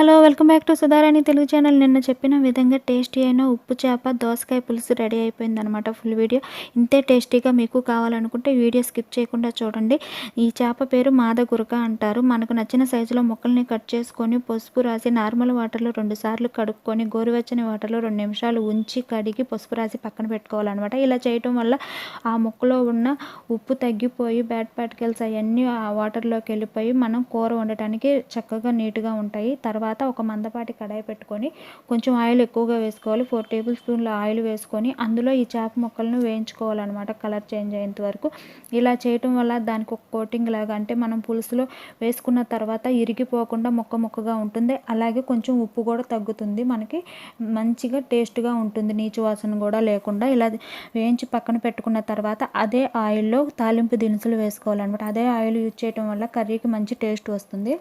Hello welcome back to Sudharani Telugu channel. నిన్న చెప్పిన విధంగా టేస్టీ అయిన ఉప్పు చేప దోసకాయ పులుసు రెడీ అయిపోయిందనమాట ఫుల్ వీడియో. ఇంతే టేస్టీగా మీకు కావాలనుకుంటే వీడియో స్కిప్ చేయకుండా చూడండి. ఈ చేప పేరు మాదగురక అంటారు. మనకు నచ్చిన సైజులో ముక్కల్ని కట్ చేసుకొని పసుపు రాసి నార్మల్ వాటర్లో రెండు సార్లు కడుక్కొని గోరువెచ్చని వాటర్లో రెండు నిమిషాలు ఉంచి కడిగి పసుపు రాసి పక్కన పెట్టుకోవాలన్నమాట. ఇలా చేయటం వల్ల ఆ ముక్కలో ఉన్న ఉప్పు తగ్గిపోయి బ్యాడ్ పార్టికల్స్ అవన్నీ ఆ వాటర్లోకి వెళ్ళిపోయి మనం కూర వండటానికి చక్కగా నీట్గా ఉంటాయి. తర్వాత తర్వాత ఒక మందపాటి కడాయి పెట్టుకొని కొంచెం ఆయిల్ ఎక్కువగా వేసుకోవాలి. ఫోర్ టేబుల్ స్పూన్ల ఆయిల్ వేసుకొని అందులో ఈ చేప ముక్కలను వేయించుకోవాలన్నమాట కలర్ చేంజ్ అయ్యేంత వరకు. ఇలా చేయటం వల్ల దానికి ఒక కోటింగ్ లాగా అంటే మనం పులుసులో వేసుకున్న తర్వాత ఇరిగిపోకుండా ముక్క ముక్కగా ఉంటుంది. అలాగే కొంచెం ఉప్పు కూడా తగ్గుతుంది. మనకి మంచిగా టేస్ట్గా ఉంటుంది. నీచు వాసన కూడా లేకుండా ఇలా వేయించి పక్కన పెట్టుకున్న తర్వాత అదే ఆయిల్లో తాలింపు దినుసులు వేసుకోవాలన్నమాట. అదే ఆయిల్ యూజ్ చేయడం వల్ల కర్రీకి మంచి టేస్ట్ వస్తుంది.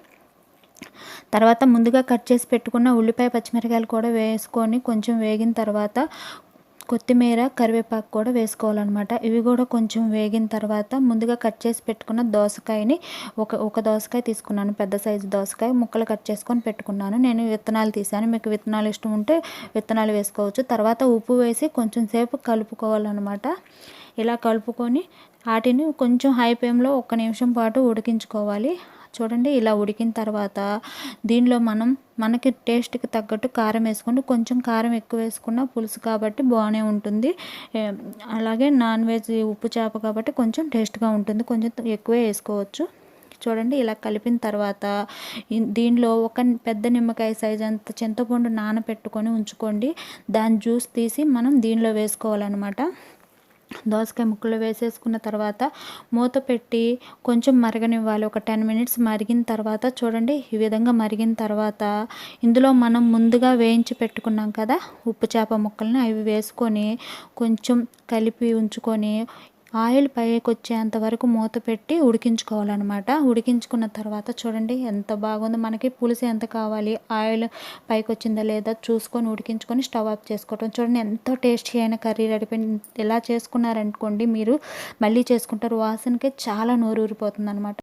తర్వాత ముందుగా కట్ చేసి పెట్టుకున్న ఉల్లిపాయ పచ్చిమిరకాయలు కూడా వేసుకొని కొంచెం వేగిన తర్వాత కొత్తిమీర కరివేపాకు కూడా వేసుకోవాలన్నమాట. ఇవి కూడా కొంచెం వేగిన తర్వాత ముందుగా కట్ చేసి పెట్టుకున్న దోసకాయని ఒక ఒక దోసకాయ తీసుకున్నాను పెద్ద సైజు దోసకాయ ముక్కలు కట్ చేసుకొని పెట్టుకున్నాను. నేను విత్తనాలు తీసాను మీకు విత్తనాలు ఇష్టం ఉంటే విత్తనాలు వేసుకోవచ్చు. తర్వాత ఉప్పు వేసి కొంచెం సేపు కలుపుకోవాలన్నమాట. ఇలా కలుపుకొని వాటిని కొంచెం హై ఫ్లేమ్లో ఒక్క నిమిషం పాటు ఉడికించుకోవాలి. చూడండి ఇలా ఉడికిన తర్వాత దీనిలో మనం మనకి టేస్ట్కి తగ్గట్టు కారం వేసుకుంటే కొంచెం కారం ఎక్కువ వేసుకున్న పులుసు కాబట్టి బాగానే ఉంటుంది. అలాగే నాన్ వెజ్ ఉప్పు చేప కాబట్టి కొంచెం టేస్ట్గా ఉంటుంది. కొంచెం ఎక్కువే వేసుకోవచ్చు. చూడండి ఇలా కలిపిన తర్వాత దీనిలో ఒక పెద్ద నిమ్మకాయ సైజ్ అంత చింతపండు నానబెట్టుకొని ఉంచుకోండి. దాని జ్యూస్ తీసి మనం దీనిలో వేసుకోవాలన్నమాట. దోసకాయ ముక్కలు వేసేసుకున్న తర్వాత మూత పెట్టి కొంచెం మరగనివ్వాలి. ఒక టెన్ మినిట్స్ మరిగిన తర్వాత చూడండి ఈ విధంగా మరిగిన తర్వాత ఇందులో మనం ముందుగా వేయించి పెట్టుకున్నాం కదా ఉప్పు చేప ముక్కల్ని అవి వేసుకొని కొంచెం కలిపి ఉంచుకొని ఆయిల్ పైకి వచ్చేంత వరకు మూత పెట్టి ఉడికించుకోవాలన్నమాట. ఉడికించుకున్న తర్వాత చూడండి ఎంత బాగుందో. మనకి పులుసు ఎంత కావాలి? ఆయిల్ పైకి వచ్చిందా లేదా చూసుకొని ఉడికించుకొని స్టవ్ ఆఫ్ చేసుకోవటం. చూడండి ఎంతో టేస్టీ అయిన కర్రీ రెడీపోయింది ఇలా చేసుకున్నారనుకోండి మీరు మళ్ళీ చేసుకుంటారు. వాసనకే చాలా నోరు ఊరిపోతుంది అనమాట